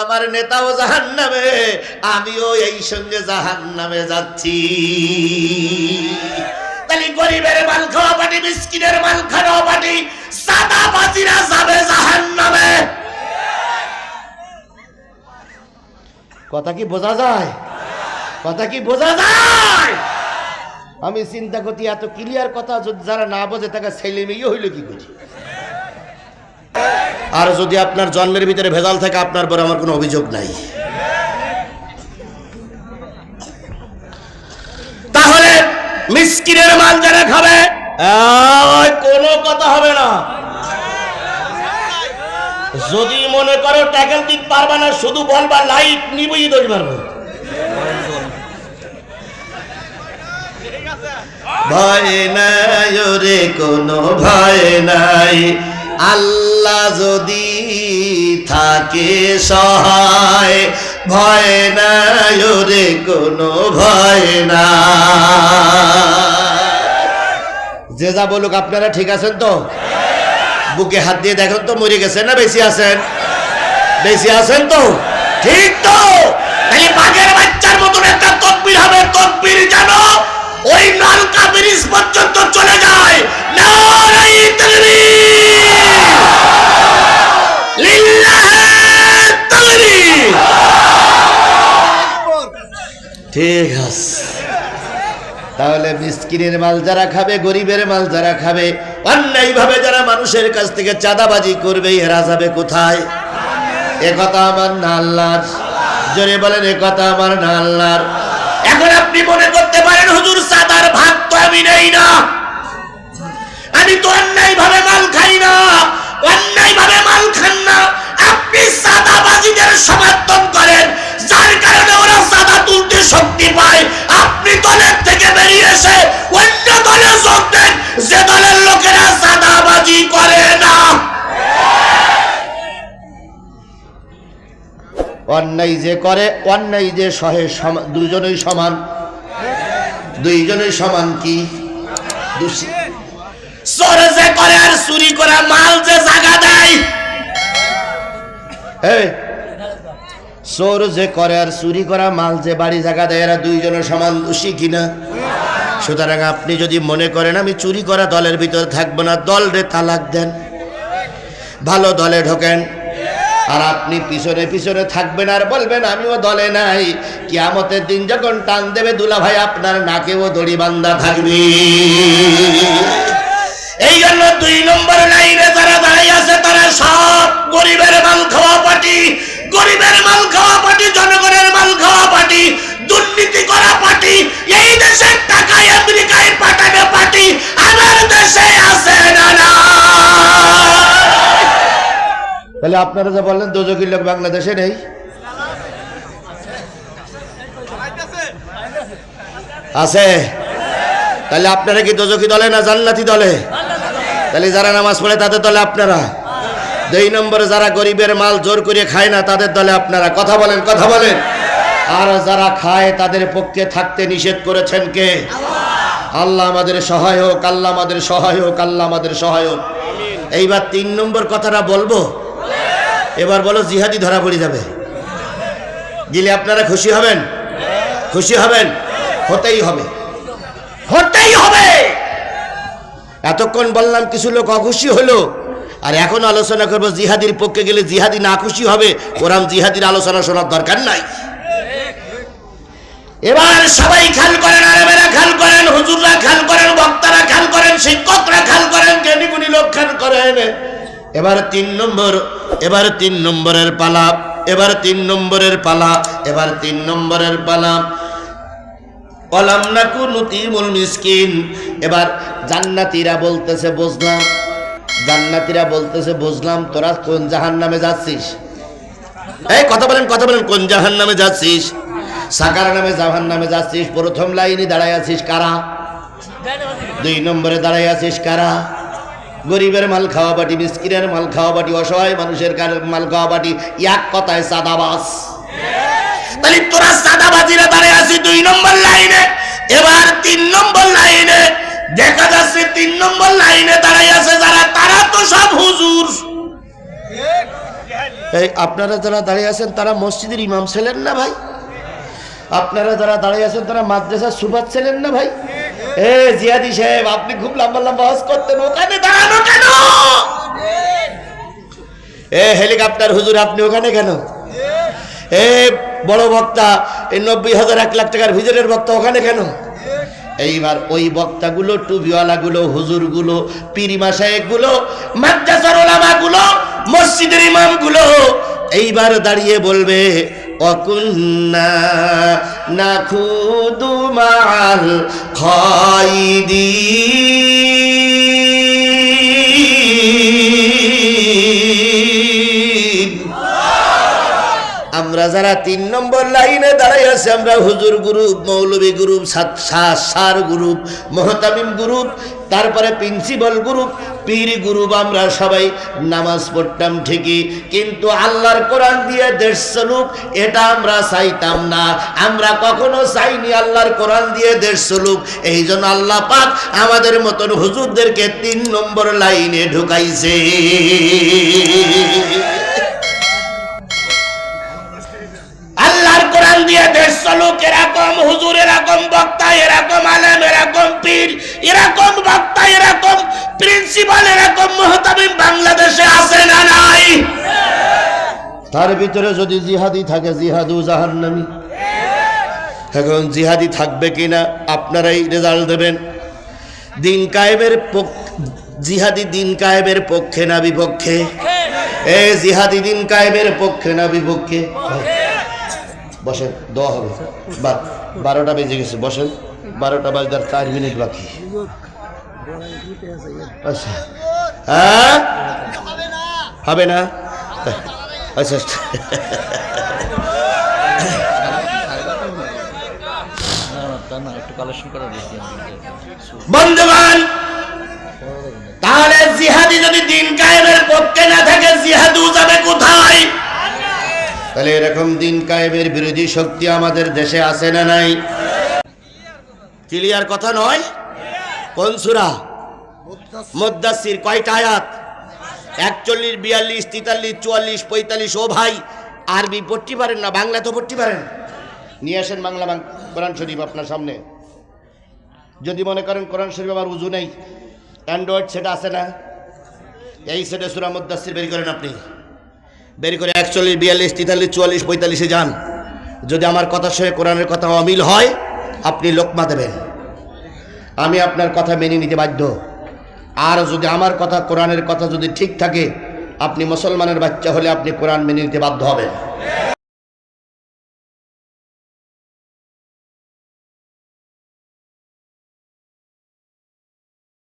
আমার নেতাও জাহান নামে আমিও এই সঙ্গে জাহান নামে যাচ্ছি। তাহলে গরিবের মাল খাওয়া পাটি, মিসকিনের মাল খাওয়া পাটি সাদা বাজিরা যাবে জাহান নামে কথা কি বোঝা যায়? কথা কি বোঝা যায়? আমি চিন্তা করছি, এত ক্লিয়ার কথা যদি যারা না বোঝে, তাকে ছেলে মেয়ে হইল কি বুঝি আর যদি আপনার জন্মের ভিতরে ভেজাল থাকে, আপনার পরে আমার কোনো অভিযোগ নাই। তাহলে মিসকিনের মাল যারা খাবে কোনো কথা হবে না। যদি মনে করো ট্যাকেল দিতে পারবা না, শুধু বলবা লাইট নিবই দোষ মারবো। ভয় নাই রে কোনো ভয় নাই। আল্লাহ যদি থাকে সহায়, ভয় নাই কোনো ভয় না যে যা বলুক, আপনারা ঠিক আছেন তো? বুকে হাত দিয়ে দেখেন তো, মরে গেছেন না বেশি আছেন? বেশি আছেন তো? ঠিক? ঠিক আছে। তাহলে মিসকিনের মাল যারা খাবে, গরিবের মাল যারা খাবে, অন্যায়ভাবে যারা মানুষের কাছ থেকে চাঁদাবাজি করবে, এরা যাবে কোথায়? এ কথা আমার না আল্লাহর। জোরে বলেন, এ কথা আমার না এখন আপনি মনে করতে পারেন, হুজুর, সাদার ভাগ তো আমি নেই না। আমি তো অন্যায় ভাবে মাল খাই না। অন্যায় ভাবে মাল খান না। আপনি সাদাবাজিদের সমর্থন করেন, যার শক্তি পায় আপনি দলের থেকে বেরিয়ে এসে অন্য দলে যোগ দেন। যে দলের লোকেরা সাদাবাজি করে না। অন্যায় যে করে অন্যায় যে সহে সমান দুজনেই সমান। দুইজনেই সমান কি? দোষী চোরে যে করে আর চুরি করে মাল যে জাগা দেয়। চোর যে করে আর চুরি করা মাল যে বাড়ি জায়গা দেয়, এরা দুইজনের সমান দোষী কিনা? সুতরাং আপনি যদি মনে করেন, আমি চুরি করা দলের ভিতরে থাকব না, দল রে তালাক দেন। ভালো দলে ঢোকেন। আর আপনি পিছনে পিছনে থাকবেন আর বলবেন, আমিও দলে নাই। কিয়ামতের দিন যখন টান দেবে দুলা ভাই, আপনার নাকেও দড়ি বান্ধা থাকবে। এই জন্য দুই নম্বর লাইনে যারা দাঁড়িয়ে আছে, তারা সব গরিবের মাল খাওয়া পার্টি। গরিবের মাল খাওয়া পার্টি জনগণের মাল খাওয়া পার্টি দুর্নীতি করা পার্টি এই দেশের টাকায় আমেরিকায় পাঠাবে পার্টি আমার দেশে আছে না তাহলে আপনারা যে বললেন দোজকির লোক বাংলাদেশে নেই? আছে। তাহলে আপনারা কি দোজকি দলে না জান্নাতি দলে? তাহলে যারা নামাজ পড়ে তাদের দলে আপনারা? দুই নম্বরে যারা গরিবের মাল জোর করে খায় না, তাদের দলে আপনারা কথা বলেন কথা বলেন। আর যারা খায়, তাদের পক্ষে থাকতে নিষেধ করেছেন কে? আল্লাহ আমাদের সহায়ক, আল্লাহ আমাদের সহায়ক, আল্লাহ আমাদের সহায়ক। এইবার তিন নম্বর কথাটা বলব? এবার বলো জিহাদি ধরা পড়ে যাবে। গেলে আপনারা খুশি হবেন? খুশি হবেন? হতেই হবে। হতেই হবে! এতক্ষণ বললাম কিছু লোক অখুশি হলো। আর এখন আলোচনা করব জিহাদির পক্ষে গেলে জিহাদি না খুশি হবে ওরাম জিহাদির আলোচনা শোনার দরকার নাই। এবার সবাই খেয়াল করেন আরেবেরা খেয়াল করেন, হুজুররা খেয়াল করেন, বক্তারা খেয়াল করেন, শিক্ষকরা খেয়াল করেন জ্ঞানীগুণী লোক খেয়াল করেন। এবার তিন নম্বর, এবার তিন নম্বরের পালা, এবার তিন নম্বরের পালা, এবার তিন নম্বরের পালা। অলাম নাকু নুতিমুল মিসকিন। এবার জান্নাতীরা বলতেছে বুঝলাম জান্নাতীরা বলতেছে, বুঝলাম তোরা কোন জাহান নামে যাচ্ছিস? এই কথা বলেন কথা বলেন, কোন জাহান নামে যাচ্ছিস? সাকার নামে জাহান নামে যাচ্ছিস, প্রথম লাইনে দাঁড়ায় আছিস কারা? দুই নম্বরে দাঁড়ায় আছিস কারা? গরিবের মাল খাওয়া বাটি মিসকিনের মাল খাওয়া বাটি অসহায় মানুষের মাল খাওয়া বাটি এক কথায় সাদাবাস তাহলে তোরা সাদাবাজিরা দাঁড়িয়ে আছিস দুই নম্বর লাইনে। এবার তিন নম্বর লাইনে, দেখা যাচ্ছে তিন নম্বর লাইনে দাঁড়াই আছে যারা তারা তো সব হুজুর এই, আপনারা যারা দাঁড়িয়ে আছেন, তারা মসজিদের ইমাম ছিলেন না ভাই? আপনারা যারা দাঁড়িয়ে আছেন, তারা মাদ্রাসার সুবাদ ছিলেন না ভাই? এ, জিয়াদি সাহেব, আপনি খুব লম্বা লম্বা আওয়াজ করতেন, ওখানে দাঁড়ানো কেন? এ, হেলিকপ্টার, হুজুর, আপনি ওখানে কেন? এ, বড় বক্তা, এই নব্বই হাজার এক লাখ টাকার ভিতরের বক্তা ওখানে কেন? এইবার ওই বক্তাগুলো টুবিওয়ালাগুলো হুজুরগুলো পিরিমা সাহেবগুলো মাদ্রাসার ওলামাগুলো মসজিদের ইমামগুলো এইবার দাঁড়িয়ে বলবে অকুন্না খাইদিন। আমরা যারা তিন নম্বর লাইনে দাঁড়াই আছি, আমরা হুজুর গ্রুপ, মৌলবী গ্রুপ সার গ্রুপ, মহতামিম গ্রুপ, তারপরে প্রিন্সিপাল গ্রুপ পীর গ্রুপ আমরা সবাই নামাজ পড়তাম ঠিকই, কিন্তু আল্লাহর কোরআন দিয়ে দেশ চলুক এটা আমরা চাইতাম না। আমরা কখনো চাইনি আল্লাহর কোরআন দিয়ে দেশ চলুক এই জন্য আল্লাহ পাক আমাদের মতন হুজুরদেরকে তিন নম্বর লাইনে ঢুকাইছে। আল্লাহর কোরআন দিয়ে দেশ চলুক এরকম হুজুর, এরকম বক্তা, এরকম আলেম, এরকম পীর, এরকম প্রিন্সিপাল এরকম মহতামিম বাংলাদেশে আছে না নাই? তার ভিতরে যদি জিহাদি থাকে, জিহাদু জাহান্নামি। এখন জিহাদি থাকবে কিনা, আপনারাই রেজাল্ট দেবেন। দিন কায়েমের জিহাদি দিন কায়েমের পক্ষে না বিপক্ষে? এ জিহাদি দিন কায়েমের পক্ষে না বিপক্ষে? বসেন, দোয়া হবে। বারোটা বেজে গেছে, বসেন। বারোটা বাজদার চার মিনিট বাকি। আচ্ছা। হ্যাঁ? হবে না? আচ্ছা। তাহলে জিহাদি যদি দিন পক্ষে না থাকে, জিহাদু কোথায়? তাহলে এরকম দিন বিরোধী শক্তি আমাদের দেশে আছে না নাই? ক্লিয়ার কথা নয়? কোন সুরা? মুদাসির কয়টা আয়াত? একচল্লিশ বিয়াল্লিশ তেতাল্লিশ চুয়াল্লিশ পঁয়তাল্লিশ। ও ভাই আরবি পড়তে পারেন না বাংলা তো পড়তে পারেন? নিয়ে আসেন বাংলা কোরআন শরীফ আপনার সামনে। যদি মনে করেন কোরআন শরীফ আমার উজু নেই অ্যান্ড্রয়েড সেটা আছে না? এই সেটে সুরা মুদাসির বের করেন আপনি। বের করে একচল্লিশ বিয়াল্লিশ তেতাল্লিশ চুয়াল্লিশ পঁয়তাল্লিশে যান। যদি আমার কথার সঙ্গে কোরআনের কথা অমিল হয় আপনি লোকমা দেবেন। আমি আপনার কথা মেনে নিতে বাধ্য। আর যদি আমার কথা কোরআনের কথা যদি ঠিক থাকে, আপনি মুসলমানের বাচ্চা হলে আপনি কোরআন মেনে নিতে বাধ্য হবেন।